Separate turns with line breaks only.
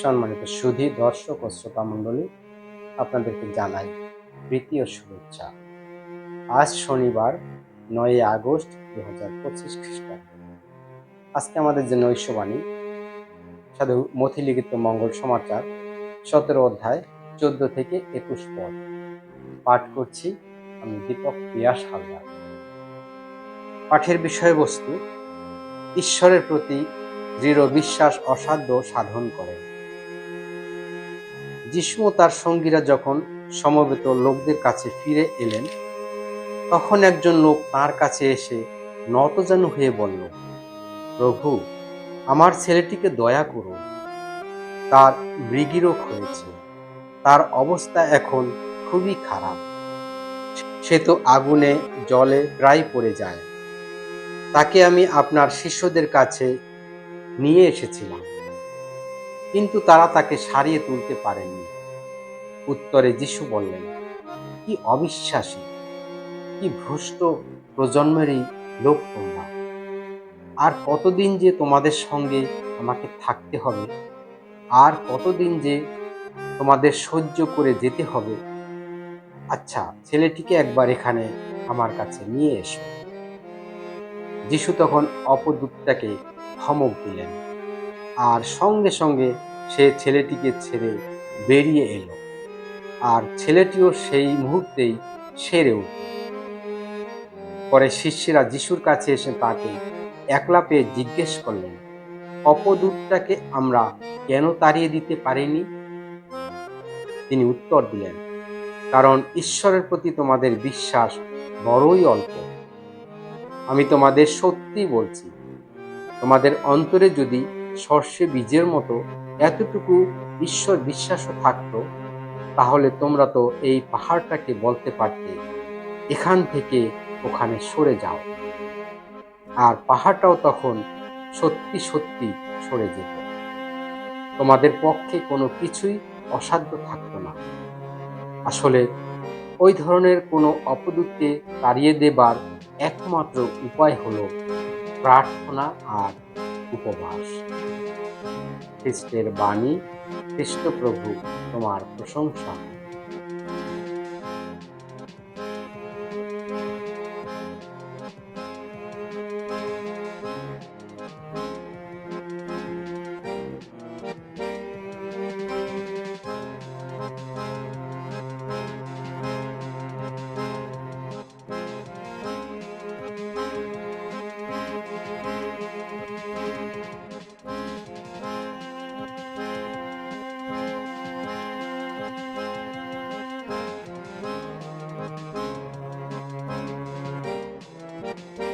সম্মানিত সুধী দর্শক ও শ্রোতা মণ্ডলী, আপনাদেরকে জানাই প্রীতি ও শুভেচ্ছা। আজ শনিবার নয় আগস্ট দু হাজার পঁচিশ খ্রিস্টাব্দ। আজকে আমাদের যে নৈশবাণী, সাধু মথিলিখিত মঙ্গল সমাচার, সতেরো অধ্যায়, চোদ্দ থেকে একুশ পদ। পাঠ করছি আমি দীপক পিয়াস হালদার। পাঠের বিষয়বস্তু, ঈশ্বরের প্রতি দৃঢ় বিশ্বাস অসাধ্য সাধন করে। যিশু ও তার সঙ্গীরা যখন সমবেত লোকদের কাছে ফিরে এলেন, তখন একজন লোক তার কাছে এসে নতজানু হয়ে বলল, প্রভু, আমার ছেলেটিকে দয়া করুন। তার মৃগীরোগ হয়েছে। তার অবস্থা এখন খুবই খারাপ। সে তো আগুনে জলে প্রায় পড়ে যায়। তাকে আমি আপনার শিষ্যদের কাছে নিয়ে এসেছিলাম। কিন্তু তারা তাকে সারিয়ে তুলতে পারেনি উত্তরে যিশু বললেন, কি অবিশ্বাসী, কি ভ্রষ্ট প্রজন্মেরই লোক তোমরা। আর কতদিন যে তোমাদের সঙ্গে আমাকে থাকতে হবে, আর কতদিন যে তোমাদের সহ্য করে যেতে হবে। আচ্ছা ছেলেটিকে একবার এখানে আমার কাছে নিয়ে এসো। যিশু তখন অপদূতটাকে ধমক দিলেন। আর সঙ্গে সঙ্গে সে ছেলেটিকে ছেড়ে বেরিয়ে এলো। আর ছেলেটিও সেই মুহূর্তেই সেরে উঠল। পরে শিষ্যরা যিশুর কাছে এসে তাকে একলা পেয়ে জিজ্ঞেস করলেন, অপদূতটাকে আমরা কেন তাড়িয়ে দিতে পারিনি? তিনি উত্তর দিলেন, কারণ ঈশ্বরের প্রতি তোমাদের বিশ্বাস বড়ই অল্প। আমি তোমাদের সত্যি বলছি, তোমাদের অন্তরে যদি সর্ষে বীজের মতো এতটুকু ঈশ্বর বিশ্বাসও থাকতো, তাহলে তোমরা তো এই পাহাড়টাকে বলতে পারতে, এখান থেকে ওখানে সরে যাও। আর পাহাড়টাও তখন সত্যি সত্যি সরে যেত। তোমাদের পক্ষে কোনো কিছুই অসাধ্য থাকতো না। আসলে ওই ধরনের কোনো অপদূতকে তাড়িয়ে দেবার একমাত্র উপায় হলো প্রার্থনা আর উপবাস খ্রিস্টের বাণী খ্রিস্টপ্রভু তোমার প্রশংসা। Thank you.